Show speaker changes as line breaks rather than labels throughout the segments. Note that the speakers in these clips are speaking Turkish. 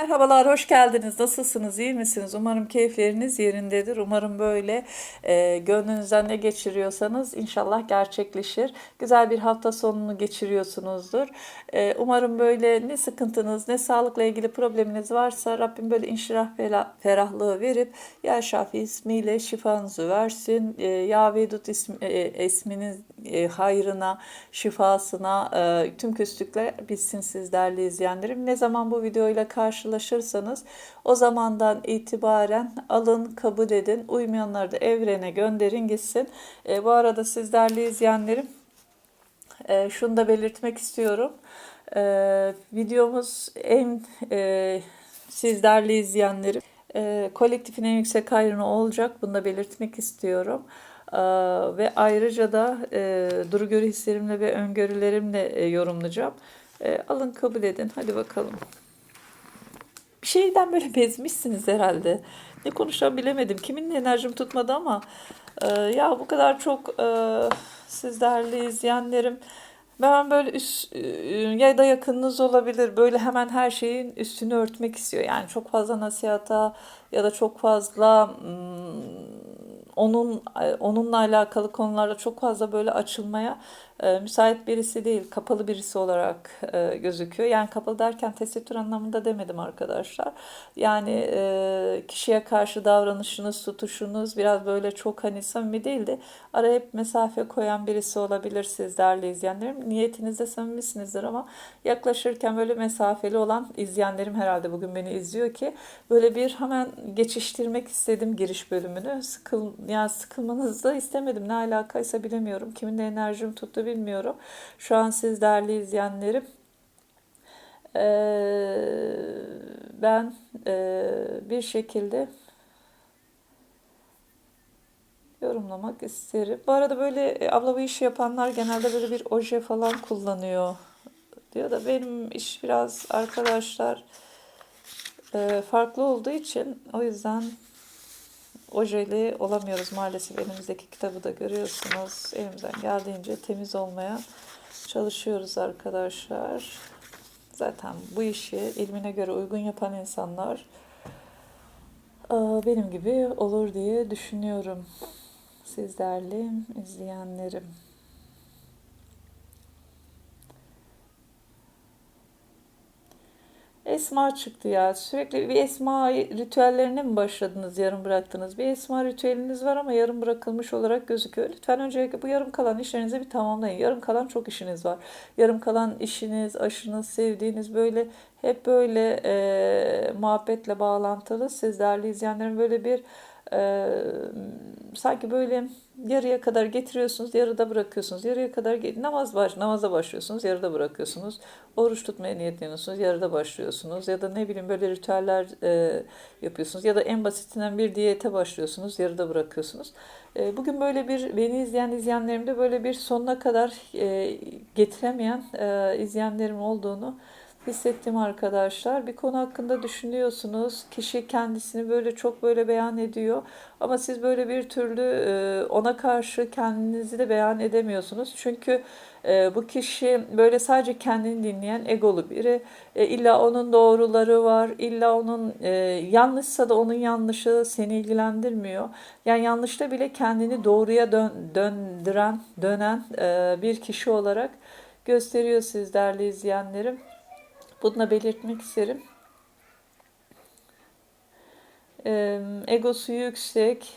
Merhabalar, hoş geldiniz. Nasılsınız, iyi misiniz? Umarım keyifleriniz yerindedir. Umarım böyle e, gönlünüzden ne geçiriyorsanız inşallah gerçekleşir. Güzel bir hafta sonunu geçiriyorsunuzdur. E, umarım böyle ne sıkıntınız, ne sağlıkla ilgili probleminiz varsa Rabbim böyle inşirah ferahlığı verip Ya Şafi ismiyle şifanızı versin. E, ya Vedud ismi, e, isminin e, hayrına, şifasına e, tüm küslükler bitsin siz değerli izleyenlerim. Ne zaman bu videoyla karşılaşırsanız o zamandan itibaren alın, kabul edin. Uymayanları da evrene gönderin gitsin. E, bu arada siz değerli izleyenlerim e, şunu da belirtmek istiyorum. E, videomuz en e, siz değerli izleyenlerim e, kolektifin en yüksek hayrına olacak. Bunu da belirtmek istiyorum. Ee, ve ayrıca da e, duru hislerimle ve öngörülerimle e, yorumlayacağım. E, alın kabul edin. Hadi bakalım. Bir şeyden böyle bezmişsiniz herhalde. Ne konuşacağım bilemedim. Kimin enerjim tutmadı ama e, ya bu kadar çok e, siz değerli izleyenlerim ben böyle üst, e, ya da yakınınız olabilir. Böyle hemen her şeyin üstünü örtmek istiyor. Yani çok fazla nasihata ya da çok fazla hmm, onun onunla alakalı konularda çok fazla böyle açılmaya e, müsait birisi değil, kapalı birisi olarak e, gözüküyor. Yani kapalı derken tesettür anlamında demedim arkadaşlar. Yani e, kişiye karşı davranışınız, tutuşunuz biraz böyle çok hani samimi değil de araya hep mesafe koyan birisi olabilir siz değerli izleyenlerim. Niyetinizde samimisinizdir ama yaklaşırken böyle mesafeli olan izleyenlerim herhalde bugün beni izliyor ki böyle bir hemen geçiştirmek istedim giriş bölümünü. Sıkıl, yani sıkılmanızı da istemedim. Ne alakaysa bilemiyorum. Kimin de enerjim tuttu bilmiyorum. Şu an siz değerli izleyenlerim ben bir şekilde yorumlamak isterim. Bu arada böyle abla bu işi yapanlar genelde böyle bir oje falan kullanıyor diyor da benim iş biraz arkadaşlar farklı olduğu için o yüzden ojeli olamıyoruz maalesef. Elimizdeki kitabı da görüyorsunuz. Elimizden geldiğince temiz olmaya çalışıyoruz arkadaşlar. Zaten bu işi ilmine göre uygun yapan insanlar benim gibi olur diye düşünüyorum. Siz değerli izleyenlerim. Esma çıktı ya. Sürekli bir esma ritüellerine mi başladınız, yarım bıraktınız? Bir esma ritüeliniz var ama yarım bırakılmış olarak gözüküyor. Lütfen öncelikle bu yarım kalan işlerinizi bir tamamlayın. Yarım kalan çok işiniz var. Yarım kalan işiniz, aşınız, sevdiğiniz böyle hep böyle e, muhabbetle bağlantılı. Siz değerli izleyenlerin böyle bir e, sanki böyle yarıya kadar getiriyorsunuz, yarıda bırakıyorsunuz. Yarıya kadar namaz baş, namaza başlıyorsunuz, yarıda bırakıyorsunuz. Oruç tutmaya niyetleniyorsunuz, yarıda başlıyorsunuz. Ya da ne bileyim böyle ritüeller e, yapıyorsunuz. Ya da en basitinden bir diyete başlıyorsunuz, yarıda bırakıyorsunuz. E, bugün böyle bir beni izleyen izleyenlerimde böyle bir sonuna kadar e, getiremeyen e, izleyenlerim olduğunu hissettim arkadaşlar. Bir konu hakkında düşünüyorsunuz. Kişi kendisini böyle çok böyle beyan ediyor. Ama siz böyle bir türlü e, ona karşı kendinizi de beyan edemiyorsunuz. Çünkü e, bu kişi böyle sadece kendini dinleyen egolu biri. E, illa onun doğruları var. İlla onun yanlışsa da onun yanlışı seni ilgilendirmiyor. Yani yanlışta bile kendini doğruya dön, döndüren, dönen bir kişi olarak gösteriyor siz değerli izleyenlerim. Bunu da belirtmek isterim. Egosu yüksek,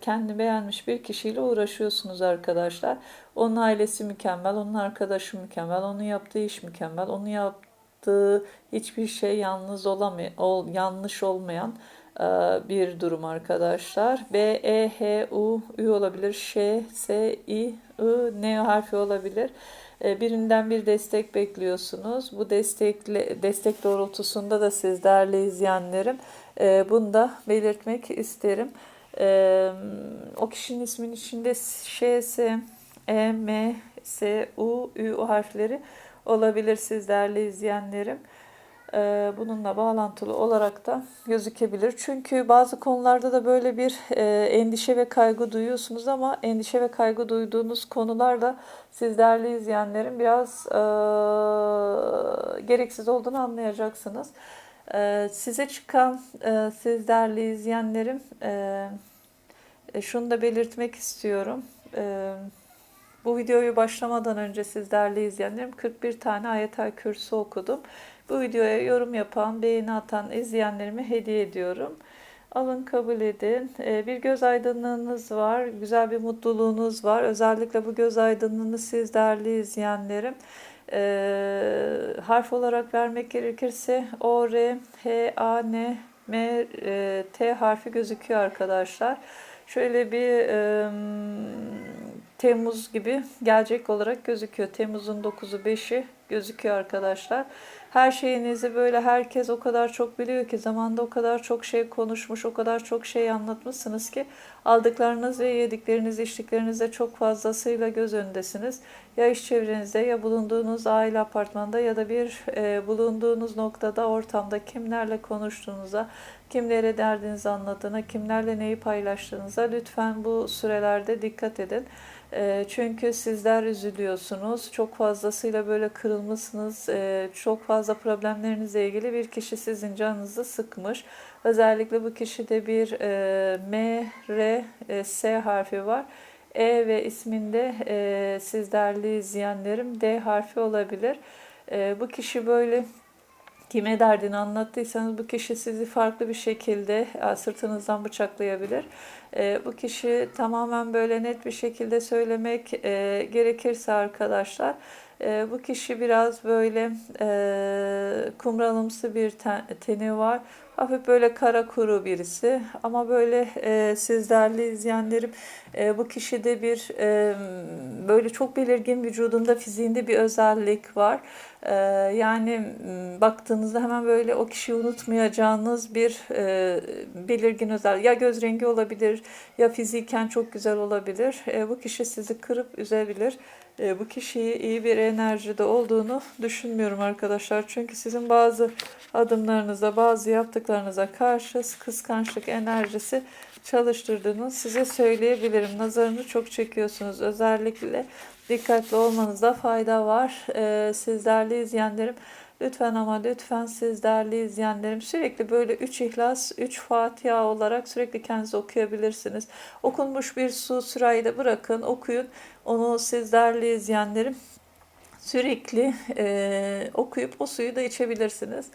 kendi beğenmiş bir kişiyle uğraşıyorsunuz arkadaşlar. Onun ailesi mükemmel, onun arkadaşı mükemmel, onun yaptığı iş mükemmel, onun yaptığı hiçbir şey yalnız olamay ol, yanlış olmayan bir durum arkadaşlar. B, E, H, U, Ü olabilir. Ş, S, I, I, N harfi olabilir. E, birinden bir destek bekliyorsunuz. Bu destekle, destek doğrultusunda da siz değerli izleyenlerim e, bunu da belirtmek isterim. E, o kişinin isminin içinde Ş, S, E, M, S, U, Ü harfleri olabilir siz değerli izleyenlerim. E, bununla bağlantılı olarak da gözükebilir. Çünkü bazı konularda da böyle bir e, endişe ve kaygı duyuyorsunuz ama endişe ve kaygı duyduğunuz konularda siz değerli izleyenlerin biraz e, gereksiz olduğunu anlayacaksınız. Ee, size çıkan, e, siz değerli izleyenlerim, e, e, şunu da belirtmek istiyorum. E, bu videoyu başlamadan önce siz değerli izleyenlerim 41 tane ayetel kürsü okudum. Bu videoya yorum yapan, beğeni atan izleyenlerime hediye ediyorum. Alın kabul edin. Ee, Bir göz aydınlığınız var, güzel bir mutluluğunuz var. Özellikle bu göz aydınlığını siz değerli izleyenlerim e, harf olarak vermek gerekirse O, R, H, A, N, M, e, T harfi gözüküyor arkadaşlar. Şöyle bir e, Temmuz gibi gelecek olarak gözüküyor. Temmuz'un 9'u 5'i gözüküyor arkadaşlar. Her şeyinizi böyle herkes o kadar çok biliyor ki zamanda o kadar çok şey konuşmuş, o kadar çok şey anlatmışsınız ki aldıklarınız ve yedikleriniz, içtiklerinizde çok fazlasıyla göz önündesiniz. Ya iş çevrenizde ya bulunduğunuz aile apartmanda ya da bir e, bulunduğunuz noktada, ortamda kimlerle konuştuğunuza, kimlere derdinizi anlattığına, kimlerle neyi paylaştığınıza lütfen bu sürelerde dikkat edin. E, Çünkü sizler üzülüyorsunuz. Çok fazlasıyla böyle kırılmışsınız. E, Çok fazla problemlerinizle ilgili bir kişi sizin canınızı sıkmış. Özellikle bu kişide bir e, M, R, e, S harfi var. E ve isminde e, siz değerli izleyenlerim D harfi olabilir. Bu kişi böyle kime derdini anlattıysanız bu kişi sizi farklı bir şekilde e, sırtınızdan bıçaklayabilir. E, bu kişi tamamen böyle net bir şekilde söylemek e, gerekirse arkadaşlar bu kişi biraz böyle kumralımsı bir ten, teni var. Hafif böyle kara kuru birisi ama böyle e, siz değerli izleyenlerim e, bu kişide bir e, böyle çok belirgin vücudunda fiziğinde bir özellik var. E, yani baktığınızda hemen böyle o kişiyi unutmayacağınız bir e, belirgin özellik. Ya göz rengi olabilir ya fiziken çok güzel olabilir. E, bu kişi sizi kırıp üzebilir. E, bu kişiyi iyi bir enerjide olduğunu düşünmüyorum arkadaşlar. Çünkü sizin bazı adımlarınıza, bazı yaptıklarınıza karşı kıskançlık enerjisi çalıştırdığını size söyleyebilirim. Nazarını çok çekiyorsunuz. Özellikle dikkatli olmanızda fayda var. E, siz değerli izleyenlerim Lütfen ama lütfen siz değerli izleyenlerim sürekli böyle 3 İhlas, 3 Fatiha olarak sürekli kendiniz okuyabilirsiniz. Okunmuş bir su sırayı da bırakın, okuyun. Onu siz değerli izleyenlerim sürekli e, okuyup o suyu da içebilirsiniz.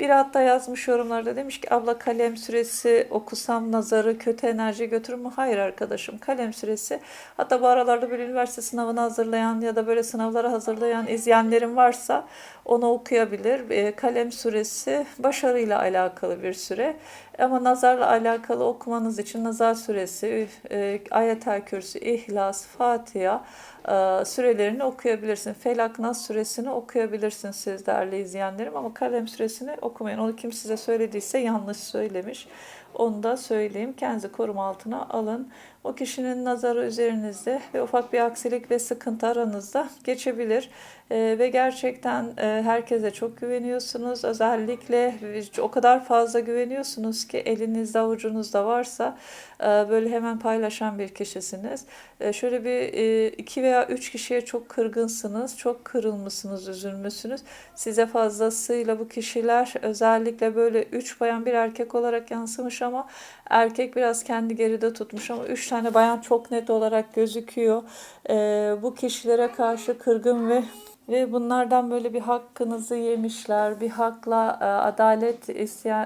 Bir hatta yazmış yorumlarda demiş ki abla kalem süresi okusam nazarı kötü enerji götürür mü? Hayır arkadaşım kalem süresi hatta bu aralarda böyle üniversite sınavını hazırlayan ya da böyle sınavlara hazırlayan izleyenlerim varsa onu okuyabilir. E, kalem süresi başarıyla alakalı bir süre. Ama nazarla alakalı okumanız için nazar suresi, e, ayetel kürsü, ihlas, Fatiha e, sürelerini okuyabilirsin. Felak Nas suresini okuyabilirsin siz değerli izleyenlerim ama kalem suresini okumayın. Onu kim size söylediyse yanlış söylemiş. Onu da söyleyeyim. Kendinizi koruma altına alın. O kişinin nazarı üzerinizde ve ufak bir aksilik ve sıkıntı aranızda geçebilir. Ee, ve gerçekten e, herkese çok güveniyorsunuz. Özellikle o kadar fazla güveniyorsunuz ki elinizde avucunuzda varsa e, böyle hemen paylaşan bir kişisiniz. E, şöyle bir e, iki veya üç kişiye çok kırgınsınız, çok kırılmışsınız, üzülmüşsünüz. Size fazlasıyla bu kişiler özellikle böyle üç bayan bir erkek olarak yansımış ama erkek biraz kendi geride tutmuş ama üç tane bayan çok net olarak gözüküyor. E, bu kişilere karşı kırgın ve ve bunlardan böyle bir hakkınızı yemişler, bir hakla e, adalet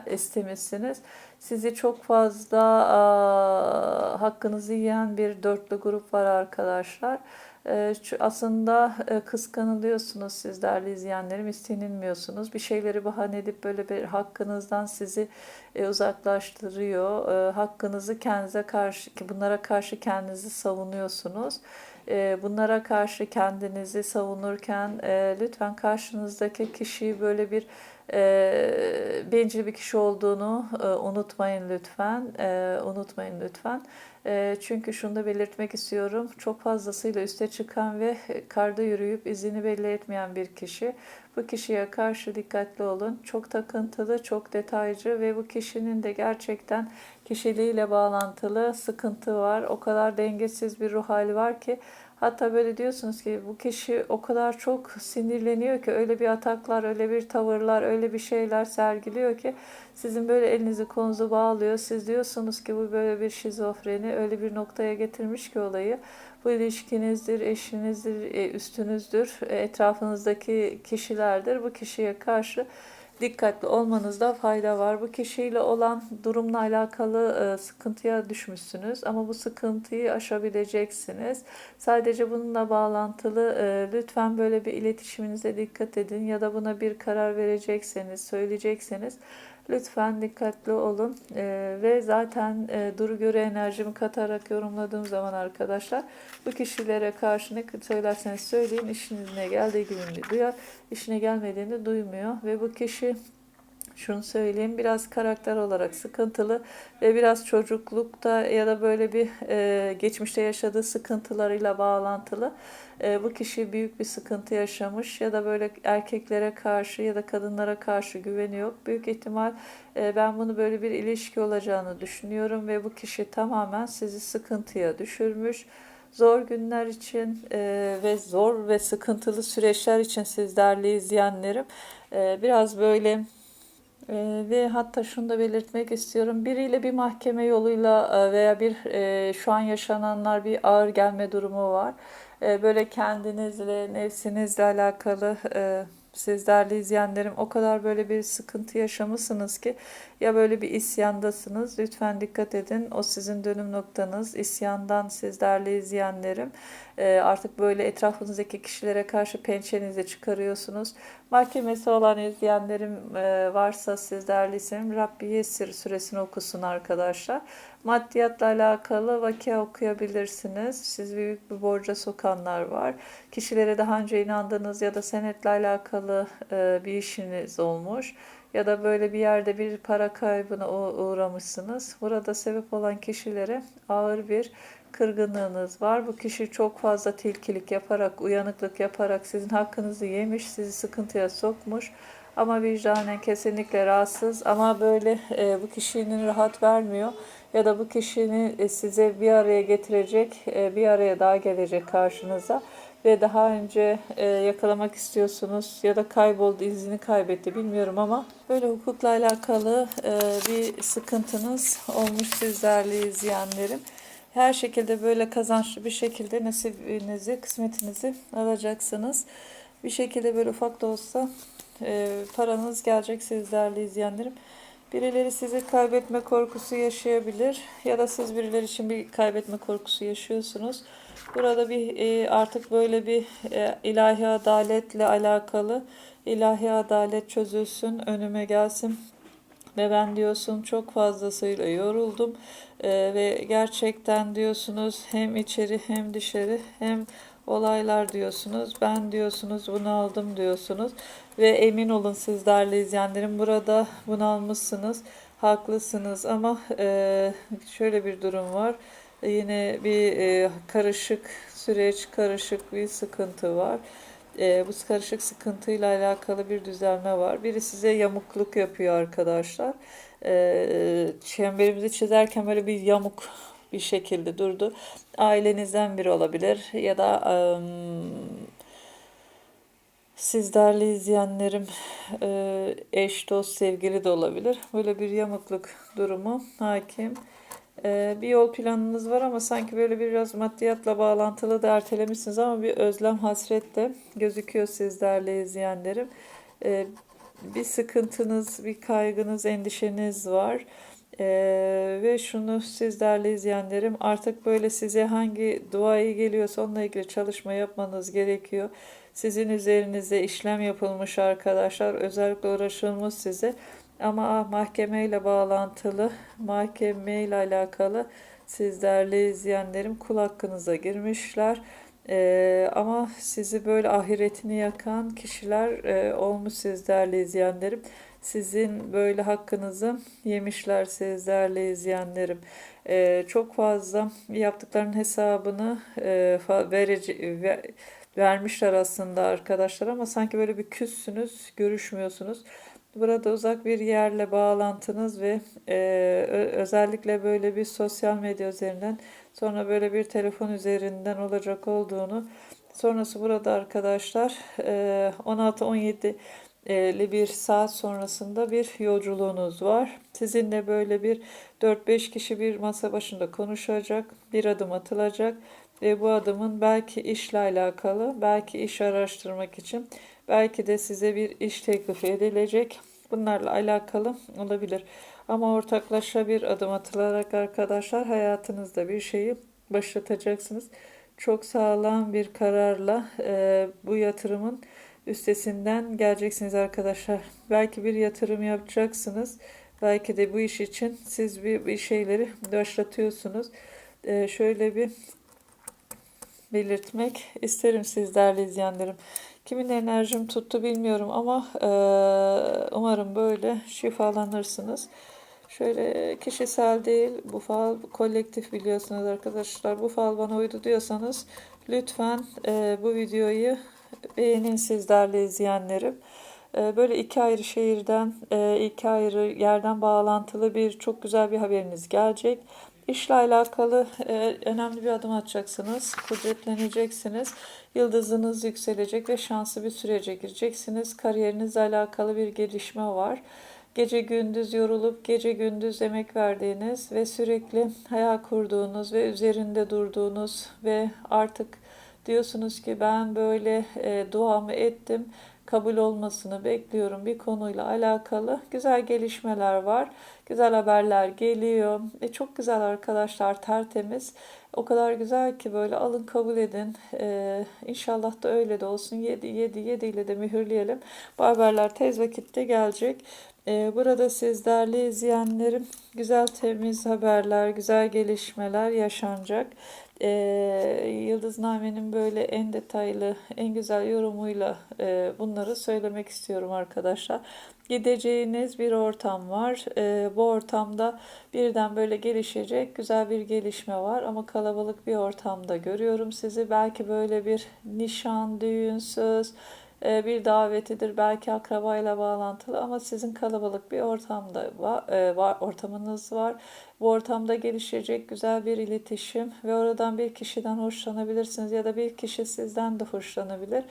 istemişsiniz. Sizi çok fazla e, hakkınızı yiyen bir dörtlü grup var arkadaşlar. E, aslında kıskanılıyorsunuz siz değerli izleyenlerim, istenilmiyorsunuz. Bir şeyleri bahane edip böyle bir hakkınızdan sizi uzaklaştırıyor. Hakkınızı kendinize karşı, bunlara karşı kendinizi savunuyorsunuz. E, bunlara karşı kendinizi savunurken e, lütfen karşınızdaki kişiyi böyle bir e, bencil bir kişi olduğunu e, unutmayın lütfen. E, unutmayın lütfen. E, çünkü şunu da belirtmek istiyorum. Çok fazlasıyla üste çıkan ve karda yürüyüp izini belli etmeyen bir kişi. Bu kişiye karşı dikkatli olun. Çok takıntılı, çok detaycı ve bu kişinin de gerçekten kişiliğiyle bağlantılı sıkıntı var. O kadar dengesiz bir ruh hali var ki Hatta böyle diyorsunuz ki bu kişi o kadar çok sinirleniyor ki öyle bir ataklar, öyle bir tavırlar, öyle bir şeyler sergiliyor ki sizin böyle elinizi kolunuzu bağlıyor. Siz diyorsunuz ki bu böyle bir şizofreni öyle bir noktaya getirmiş ki olayı. Bu ilişkinizdir, eşinizdir, e, üstünüzdür, e, etrafınızdaki kişilerdir. Bu kişiye karşı dikkatli olmanızda fayda var. Bu kişiyle olan durumla alakalı e, sıkıntıya düşmüşsünüz ama bu sıkıntıyı aşabileceksiniz. Sadece bununla bağlantılı e, lütfen böyle bir iletişiminize dikkat edin ya da buna bir karar verecekseniz, söyleyecekseniz lütfen dikkatli olun. E, ve zaten e, duru göre enerjimi katarak yorumladığım zaman arkadaşlar bu kişilere karşı ne söylerseniz söyleyin işinize geldiği gibi duyar, işine gelmediğini duymuyor ve bu kişi şunu söyleyeyim biraz karakter olarak sıkıntılı ve biraz çocuklukta ya da böyle bir e, geçmişte yaşadığı sıkıntılarıyla bağlantılı e, bu kişi büyük bir sıkıntı yaşamış ya da böyle erkeklere karşı ya da kadınlara karşı güveni yok. Büyük ihtimal e, ben bunu böyle bir ilişki olacağını düşünüyorum ve bu kişi tamamen sizi sıkıntıya düşürmüş zor günler için e, ve zor ve sıkıntılı süreçler için siz değerli izleyenlerim e, biraz böyle ee, ve hatta şunu da belirtmek istiyorum. Biriyle bir mahkeme yoluyla e, veya bir e, şu an yaşananlar bir ağır gelme durumu var. E, böyle kendinizle, nefsinizle alakalı e, siz değerli izleyenlerim o kadar böyle bir sıkıntı yaşamışsınız ki ya böyle bir isyandasınız. Lütfen dikkat edin. O sizin dönüm noktanız. İsyandan siz değerli izleyenlerim. E, artık böyle etrafınızdaki kişilere karşı pençenizi çıkarıyorsunuz. Mahkemesi olan izleyenlerim e, varsa siz değerlisin. Rabbi Yesir suresini okusun arkadaşlar. Maddiyatla alakalı vakia okuyabilirsiniz. Siz büyük bir borca sokanlar var. Kişilere daha önce inandığınız ya da senetle alakalı e, bir işiniz olmuş ya da böyle bir yerde bir para kaybına uğramışsınız. Burada sebep olan kişilere ağır bir kırgınlığınız var. Bu kişi çok fazla tilkilik yaparak, uyanıklık yaparak sizin hakkınızı yemiş, sizi sıkıntıya sokmuş. Ama vicdanen kesinlikle rahatsız ama böyle e, bu kişinin rahat vermiyor ya da bu kişinin e, size bir araya getirecek, e, bir araya daha gelecek karşınıza ve daha önce e, yakalamak istiyorsunuz ya da kayboldu, izini kaybetti bilmiyorum ama böyle hukukla alakalı e, bir sıkıntınız olmuş sizlerle izleyenlerim. Her şekilde böyle kazançlı bir şekilde nasibinizi, kısmetinizi alacaksınız. Bir şekilde böyle ufak da olsa e, paranız gelecek sizlerle izleyenlerim. Birileri sizi kaybetme korkusu yaşayabilir ya da siz birileri için bir kaybetme korkusu yaşıyorsunuz. Burada bir e, artık böyle bir e, ilahi adaletle alakalı ilahi adalet çözülsün, önüme gelsin ve ben diyorsun çok fazlasıyla yoruldum e, ve gerçekten diyorsunuz hem içeri hem dışarı hem olaylar diyorsunuz. Ben diyorsunuz bunu aldım diyorsunuz. Ve emin olun siz değerli izleyenlerim burada bunu almışsınız. Haklısınız ama e, şöyle bir durum var. Yine bir e, karışık süreç, karışık bir sıkıntı var. E, bu karışık sıkıntıyla alakalı bir düzelme var. Biri size yamukluk yapıyor arkadaşlar. E, çemberimizi çizerken böyle bir yamuk bir şekilde durdu. Ailenizden biri olabilir ya da siz değerli izleyenlerim eş, dost, sevgili de olabilir. Böyle bir yamukluk durumu hakim. Bir yol planınız var ama sanki böyle biraz maddiyatla bağlantılı da ertelemişsiniz ama bir özlem hasret de gözüküyor siz değerli izleyenlerim. bir sıkıntınız, bir kaygınız, endişeniz var. Ee, ve şunu siz değerli izleyenlerim artık böyle size hangi duayı geliyorsa onunla ilgili çalışma yapmanız gerekiyor. Sizin üzerinize işlem yapılmış arkadaşlar. Özellikle uğraşılmış size. Ama mahkemeyle bağlantılı, mahkemeyle alakalı siz değerli izleyenlerim kul hakkınıza girmişler. Ee, ama sizi böyle ahiretini yakan kişiler e, olmuş siz değerli izleyenlerim sizin böyle hakkınızı yemişler sizlerle izleyenlerim. Ee, çok fazla yaptıklarının hesabını e, verici, vermişler aslında arkadaşlar ama sanki böyle bir küssünüz, görüşmüyorsunuz. Burada uzak bir yerle bağlantınız ve e, özellikle böyle bir sosyal medya üzerinden sonra böyle bir telefon üzerinden olacak olduğunu sonrası burada arkadaşlar e, 16-17 li bir saat sonrasında bir yolculuğunuz var. Sizinle böyle bir 4-5 kişi bir masa başında konuşacak, bir adım atılacak ve bu adımın belki işle alakalı, belki iş araştırmak için, belki de size bir iş teklifi edilecek. Bunlarla alakalı olabilir. Ama ortaklaşa bir adım atılarak arkadaşlar hayatınızda bir şeyi başlatacaksınız. Çok sağlam bir kararla e, bu yatırımın üstesinden geleceksiniz arkadaşlar. Belki bir yatırım yapacaksınız. Belki de bu iş için siz bir, bir şeyleri başlatıyorsunuz. E, şöyle bir belirtmek isterim siz değerli izleyenlerim. Kimin enerjim tuttu bilmiyorum ama e, umarım böyle şifalanırsınız. Şöyle kişisel değil, bu fal kolektif biliyorsunuz arkadaşlar. Bu fal bana uydu diyorsanız lütfen e, bu videoyu beğenin siz değerli izleyenlerim. E, böyle iki ayrı şehirden, e, iki ayrı yerden bağlantılı bir çok güzel bir haberiniz gelecek. İşle alakalı e, önemli bir adım atacaksınız. Kudretleneceksiniz. Yıldızınız yükselecek ve şanslı bir sürece gireceksiniz. Kariyerinizle alakalı bir gelişme var. Gece gündüz yorulup gece gündüz emek verdiğiniz ve sürekli hayal kurduğunuz ve üzerinde durduğunuz ve artık diyorsunuz ki ben böyle e, duamı ettim kabul olmasını bekliyorum bir konuyla alakalı güzel gelişmeler var. Güzel haberler geliyor. E, çok güzel arkadaşlar tertemiz. O kadar güzel ki böyle alın kabul edin. E, inşallah da öyle de olsun. 7 7 7 ile de mühürleyelim. Bu haberler tez vakitte gelecek. E, burada siz değerli izleyenlerim güzel temiz haberler, güzel gelişmeler yaşanacak. Ee, Yıldızname'nin böyle en detaylı, en güzel yorumuyla e, bunları söylemek istiyorum arkadaşlar. Gideceğiniz bir ortam var. Ee, bu ortamda birden böyle gelişecek güzel bir gelişme var ama kalabalık bir ortamda görüyorum sizi. Belki böyle bir nişan, düğün, söz, e, bir davetidir belki akrabayla bağlantılı ama sizin kalabalık bir ortamda e, var ortamınız var. Bu ortamda gelişecek güzel bir iletişim ve oradan bir kişiden hoşlanabilirsiniz ya da bir kişi sizden de hoşlanabilir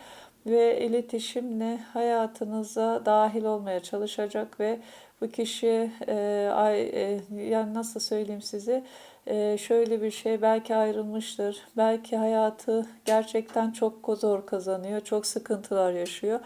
ve iletişimle hayatınıza dahil olmaya çalışacak ve bu kişi e, ay e, yani nasıl söyleyeyim size e, şöyle bir şey belki ayrılmıştır belki hayatı gerçekten çok zor kazanıyor çok sıkıntılar yaşıyor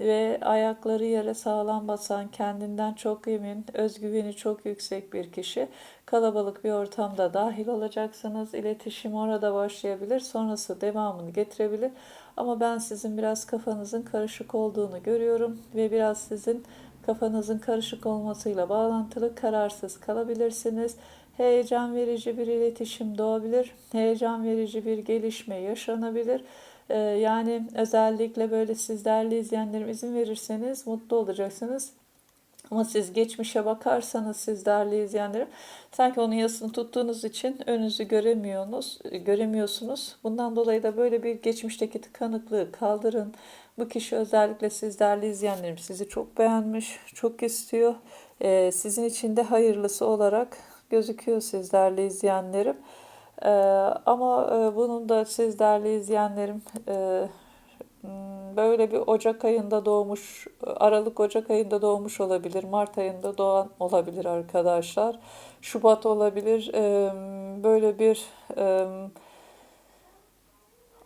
ve ayakları yere sağlam basan kendinden çok emin özgüveni çok yüksek bir kişi kalabalık bir ortamda dahil olacaksınız iletişim orada başlayabilir sonrası devamını getirebilir ama ben sizin biraz kafanızın karışık olduğunu görüyorum ve biraz sizin kafanızın karışık olmasıyla bağlantılı kararsız kalabilirsiniz. Heyecan verici bir iletişim doğabilir. Heyecan verici bir gelişme yaşanabilir. Ee, yani özellikle böyle siz değerli izleyenlerim izin verirseniz mutlu olacaksınız. Ama siz geçmişe bakarsanız siz değerli izleyenlerim sanki onun yasını tuttuğunuz için önünüzü göremiyorsunuz, göremiyorsunuz. Bundan dolayı da böyle bir geçmişteki tıkanıklığı kaldırın. Bu kişi özellikle siz değerli izleyenlerim sizi çok beğenmiş, çok istiyor. Ee, sizin için de hayırlısı olarak gözüküyor siz değerli izleyenlerim. Ee, ama e, bunun da siz değerli izleyenlerim e, böyle bir Ocak ayında doğmuş, Aralık Ocak ayında doğmuş olabilir, Mart ayında doğan olabilir arkadaşlar. Şubat olabilir. Ee, böyle bir e,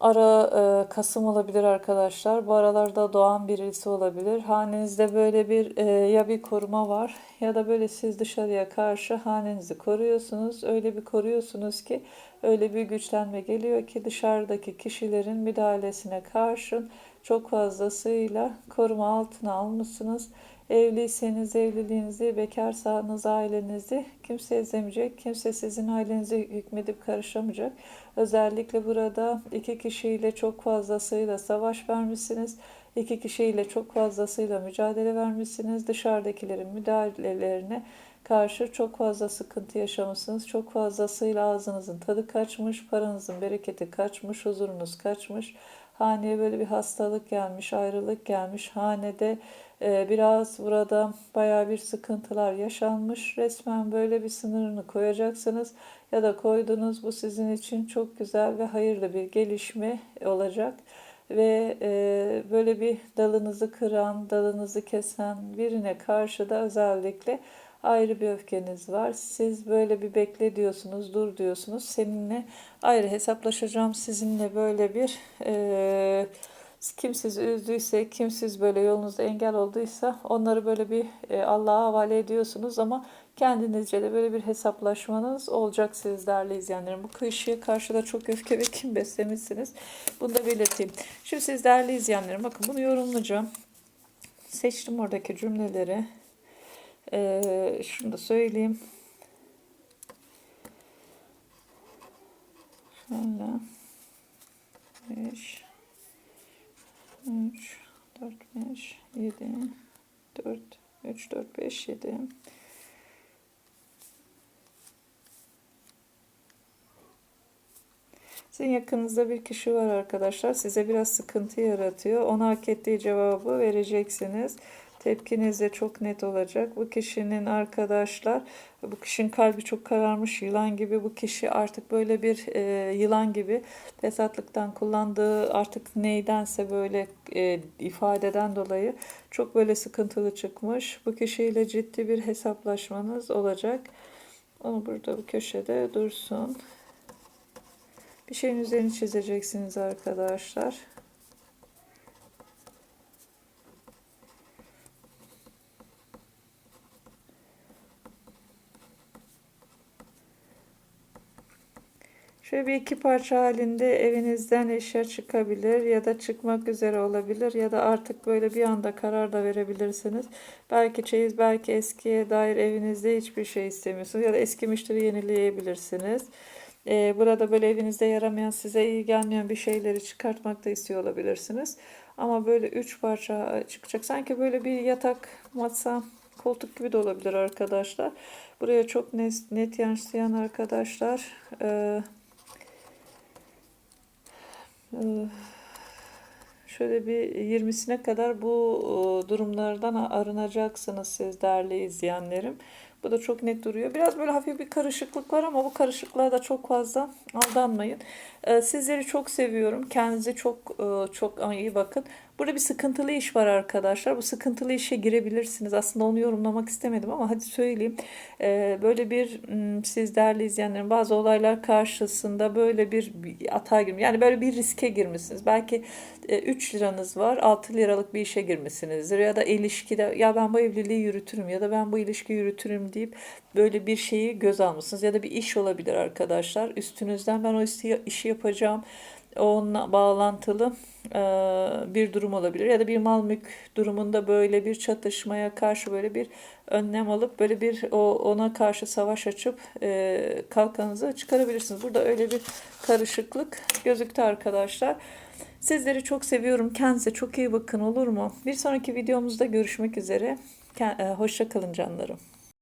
ara e, Kasım olabilir arkadaşlar. Bu aralarda doğan birisi olabilir. Hanenizde böyle bir e, ya bir koruma var ya da böyle siz dışarıya karşı hanenizi koruyorsunuz. Öyle bir koruyorsunuz ki öyle bir güçlenme geliyor ki dışarıdaki kişilerin müdahalesine karşın çok fazlasıyla koruma altına almışsınız. Evliyseniz evliliğinizi, bekarsanız ailenizi kimse ezemeyecek. Kimse sizin ailenize hükmedip karışamayacak. Özellikle burada iki kişiyle çok fazlasıyla savaş vermişsiniz. İki kişiyle çok fazlasıyla mücadele vermişsiniz. Dışarıdakilerin müdahalelerine karşı çok fazla sıkıntı yaşamışsınız. Çok fazlasıyla ağzınızın tadı kaçmış, paranızın bereketi kaçmış, huzurunuz kaçmış. Haneye böyle bir hastalık gelmiş, ayrılık gelmiş. Hanede e, biraz burada bayağı bir sıkıntılar yaşanmış. Resmen böyle bir sınırını koyacaksınız ya da koydunuz. Bu sizin için çok güzel ve hayırlı bir gelişme olacak ve e, böyle bir dalınızı kıran, dalınızı kesen birine karşı da özellikle ayrı bir öfkeniz var. Siz böyle bir bekle diyorsunuz, dur diyorsunuz. Seninle ayrı hesaplaşacağım. Sizinle böyle bir e, kim sizi üzdüyse, kim siz böyle yolunuzda engel olduysa onları böyle bir e, Allah'a havale ediyorsunuz ama kendinizce de böyle bir hesaplaşmanız olacak siz değerli izleyenlerim. Bu kişiye karşı da çok öfke ve kim beslemişsiniz. Bunu da belirteyim. Şimdi siz değerli izleyenlerim bakın bunu yorumlayacağım. Seçtim oradaki cümleleri. Ee, şunu da söyleyeyim. Şöyle. 5 3 4 5 7 4 3 4 5 7 Sizin yakınınızda bir kişi var arkadaşlar. Size biraz sıkıntı yaratıyor. Ona hak ettiği cevabı vereceksiniz. Tepkiniz de çok net olacak. Bu kişinin arkadaşlar, bu kişinin kalbi çok kararmış yılan gibi. Bu kişi artık böyle bir e, yılan gibi fesatlıktan kullandığı artık neydense böyle e, ifadeden dolayı çok böyle sıkıntılı çıkmış. Bu kişiyle ciddi bir hesaplaşmanız olacak. Onu burada bu köşede dursun. Bir şeyin üzerine çizeceksiniz arkadaşlar. Şöyle bir iki parça halinde evinizden eşya çıkabilir ya da çıkmak üzere olabilir ya da artık böyle bir anda karar da verebilirsiniz. Belki çeyiz belki eskiye dair evinizde hiçbir şey istemiyorsunuz ya da eskimişleri yenileyebilirsiniz. Ee, burada böyle evinizde yaramayan size iyi gelmeyen bir şeyleri çıkartmak da istiyor olabilirsiniz. Ama böyle üç parça çıkacak. Sanki böyle bir yatak, masa, koltuk gibi de olabilir arkadaşlar. Buraya çok net, net yansıyan arkadaşlar. Ee, şöyle bir 20'sine kadar bu e, durumlardan arınacaksınız siz değerli izleyenlerim. Bu da çok net duruyor. Biraz böyle hafif bir karışıklık var ama bu karışıklığa da çok fazla aldanmayın. Ee, sizleri çok seviyorum. Kendinize çok e, çok iyi bakın. Burada bir sıkıntılı iş var arkadaşlar. Bu sıkıntılı işe girebilirsiniz. Aslında onu yorumlamak istemedim ama hadi söyleyeyim. Ee, böyle bir siz değerli izleyenlerin bazı olaylar karşısında böyle bir atağa girmiş. Yani böyle bir riske girmişsiniz. Belki 3 e, liranız var. 6 liralık bir işe girmişsinizdir. Ya da ilişkide ya ben bu evliliği yürütürüm ya da ben bu ilişki yürütürüm deyip böyle bir şeyi göz almışsınız. Ya da bir iş olabilir arkadaşlar. Üstünüzden ben o işi yapacağım onunla bağlantılı e, bir durum olabilir ya da bir mal mülk durumunda böyle bir çatışmaya karşı böyle bir önlem alıp böyle bir ona karşı savaş açıp e, kalkanınızı çıkarabilirsiniz. Burada öyle bir karışıklık gözüktü arkadaşlar. Sizleri çok seviyorum. Kendinize çok iyi bakın olur mu? Bir sonraki videomuzda görüşmek üzere. E, hoşça kalın canlarım.